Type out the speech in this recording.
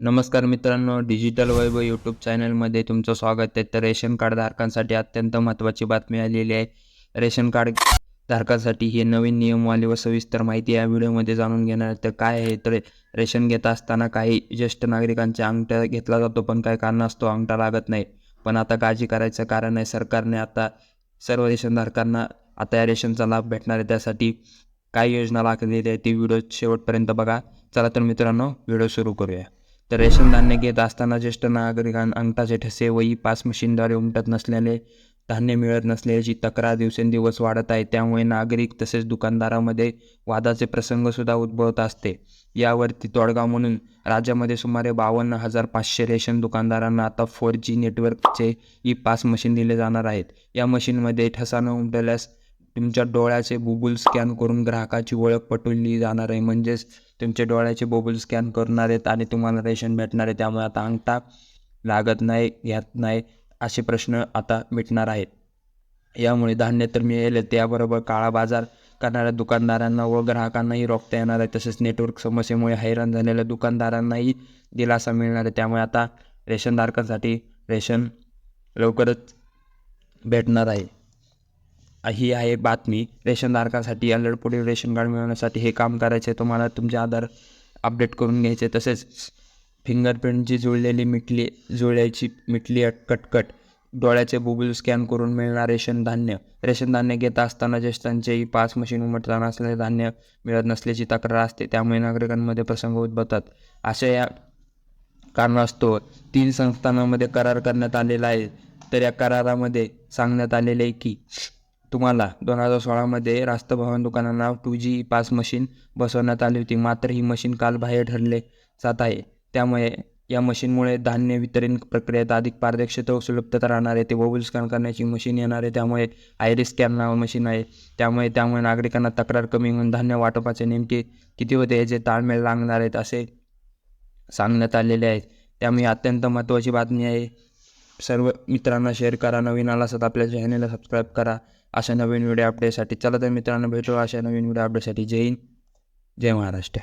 नमस्कार मित्रांनो डिजिटल वैभव यूट्यूब चॅनलमध्ये तुमचं स्वागत आहे. तर रेशन कार्ड धारकांसाठी अत्यंत महत्त्वाची बातमी आलेली आहे. रेशन कार्ड धारकांसाठी हे नवीन नियमवाली व सविस्तर माहिती या व्हिडिओमध्ये जाणून घेणार आहे. तर काय आहे? तर रेशन घेत असताना काही ज्येष्ठ नागरिकांच्या अंगठ्या घेतला जातो पण काही कारणास्तव अंगठा लागत नाही. पण आता काळजी करायचं कारण आहे सरकारने आता सर्व रेशनधारकांना आता या रेशनचा लाभ भेटणार आहे. त्यासाठी काय योजना लागलेली आहे ती व्हिडिओ शेवटपर्यंत बघा. चला तर मित्रांनो व्हिडिओ सुरू करूया. तर रेशन धान्य घेत असताना ज्येष्ठ नागरिकांना अंगठाचे ठसे व पास मशीनद्वारे उमटत नसल्याने धान्य मिळत नसल्याची तक्रार दिवसेंदिवस वाढत आहे. त्यामुळे नागरिक तसेच दुकानदारामध्ये वादाचे प्रसंगसुद्धा उद्भवत असते. यावरती तोडगा म्हणून राज्यामध्ये सुमारे बावन्न हजार पाचशे रेशन दुकानदारांना आता फोर जी नेटवर्कचे ई पास मशीन दिले जाणार आहेत. या मशीनमध्ये ठसा न उमटल्यास तुमच्या डोळ्याचे बुबुल स्कॅन करून ग्राहकाची ओळख पटवली जाणार आहे. म्हणजेच तुमच्या डोळ्याचे बुबुल स्कॅन करणार आहेत आणि तुम्हाला रेशन भेटणार आहे. त्यामुळे आता अंगठा लागत नाही घेत नाही असे प्रश्न आता मिटणार आहेत. यामुळे धान्य तर मिळेल त्याबरोबर काळा बाजार करणाऱ्या दुकानदारांना व ग्राहकांनाही रोखता येणार आहे. तसेच नेटवर्क समस्येमुळे हैराण झालेल्या दुकानदारांनाही दिलासा मिळणार आहे. त्यामुळे आता रेशनधारकांसाठी रेशन लवकरच भेटणार आहे. ही आहे बातमी. रेशनधारकासाठी अलर्ट पुढील रेशन कार्ड मिळवण्यासाठी हे काम करायचे तुम्हाला तुमचे आधार अपडेट करून घ्यायचे. तसेच फिंगरप्रिंटची जुळलेली मिटली जुळल्याची मिटली अट- कटकट डोळ्याचे बुबुल स्कॅन करून मिळणार रेशन धान्य. रेशन धान्य घेत असताना ज्येष्ठांचेही पाच मशीन उमटताना असलेले धान्य मिळत नसल्याची तक्रार असते. त्यामुळे नागरिकांमध्ये प्रसंग उद्भवतात. अशा या कारणास्तव तीन संस्थानांमध्ये करार करण्यात आलेला आहे. तर या करारामध्ये सांगण्यात आलेले आहे की तुम्हाला दोन हजार सोळामध्ये रास्त भवन दुकानांना टू जी पास मशीन बसवण्यात आली होती. मात्र ही मशीन काल बाहेर ठरले जात आहे. त्यामुळे या मशीनमुळे धान्य वितरण प्रक्रियेत अधिक पारदर्शकता व सुलभता राहणार आहे. ते बबुल स्कॅन करण्याची मशीन येणार आहे. त्यामुळे आयरिस स्कॅन नाव मशीन आहे. त्यामुळे त्यामुळे नागरिकांना तक्रार कमी होऊन धान्य वाटपाचे नेमके किती होते याचे ताळमेळ लागणार आहेत असे सांगण्यात आलेले आहेत. त्यामुळे अत्यंत महत्त्वाची बातमी आहे. सर्व मित्रांना शेअर करा नवीन आला असत आपल्या चॅनलला सबस्क्राईब करा. अशा नवीन व्हिडिओ अपडेटसाठी चला तर मित्रांनो भेटू अशा नवीन व्हिडिओ अपडेटसाठी जय हिंद जय महाराष्ट्र.